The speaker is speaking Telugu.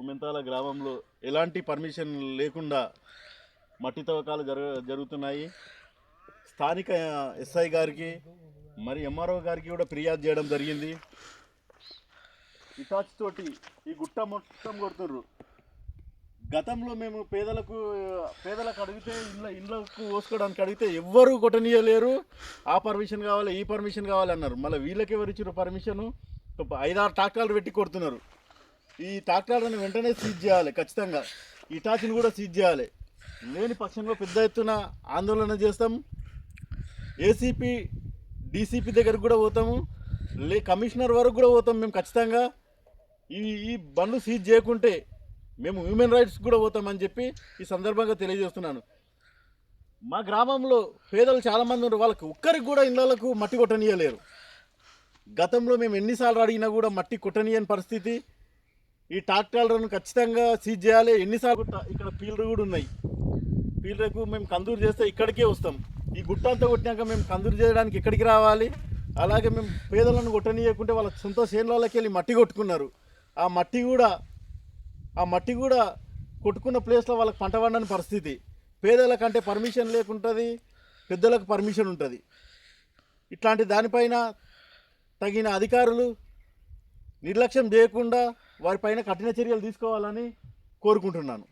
ఉమెంతాల గ్రామంలో ఎలాంటి పర్మిషన్ లేకుండా మట్టి తవ్వకాలు జరగ జరుగుతున్నాయి? స్థానిక ఎస్ఐ గారికి మరి ఎంఆర్ఓ గారికి కూడా ఫిర్యాదు చేయడం జరిగింది. ఇటాచ్ తోటి ఈ గుట్ట మొత్తం కొడుతుర్రు. గతంలో మేము పేదలకు పేదలకు అడిగితే ఇళ్ళ ఇళ్ళకు పోసుకోవడానికి అడిగితే ఎవ్వరు కొట్టనీయలేరు. ఆ పర్మిషన్ కావాలి ఈ పర్మిషన్ కావాలి అన్నారు. మళ్ళీ వీళ్ళకి ఎవరు ఇచ్చారు పర్మిషన్ ఐదారు ట్రాక్టర్లు పెట్టి కొడుతున్నారు. ఈ ట్రాక్టర్లను వెంటనే సీజ్ చేయాలి ఖచ్చితంగా. ఈ టాచిని కూడా సీజ్ చేయాలి. లేని పక్షంలో పెద్ద ఎత్తున ఆందోళన చేస్తాం. ఏసీపీ డీసీపీ దగ్గరకు కూడా పోతాము. లే కమిషనర్ వరకు కూడా పోతాం మేము ఖచ్చితంగా. ఈ ఈ బండ్లు సీజ్ చేయకుంటే మేము హ్యూమన్ రైట్స్ కూడా పోతామని చెప్పి ఈ సందర్భంగా తెలియజేస్తున్నాను. మా గ్రామంలో పేదలు చాలామంది ఉన్నారు. వాళ్ళకి ఒక్కరికి కూడా ఇళ్ళకు మట్టి కొట్టనీయలేరు. గతంలో మేము ఎన్నిసార్లు అడిగినా కూడా మట్టి కొట్టనీయని పరిస్థితి. ఈ ట్రాక్టర్లను ఖచ్చితంగా సీజ్ చేయాలి. ఎన్నిసార్లు గుట్ట ఇక్కడ పీలరు కూడా ఉన్నాయి. పీలరకు మేము కందూరు చేస్తే ఇక్కడికే వస్తాం. ఈ గుట్ట అంతా కొట్టినాక మేము కందూరు చేయడానికి ఇక్కడికి రావాలి? అలాగే మేము పేదలను కొట్టనీయకుంటే వాళ్ళ సొంత చేనులకి వెళ్ళి మట్టి కొట్టుకున్నారు. ఆ మట్టి కూడా ఆ మట్టి కూడా కొట్టుకున్న ప్లేస్లో వాళ్ళకి పంట పండని పరిస్థితి. పేదలకంటే పర్మిషన్ లేకుంటుంది పెద్దలకు పర్మిషన్ ఉంటుంది. ఇట్లాంటి దానిపైన తగిన అధికారులు నిర్లక్ష్యం చేయకుండా వారిపైన కఠిన చర్యలు తీసుకోవాలని కోరుకుంటున్నాను.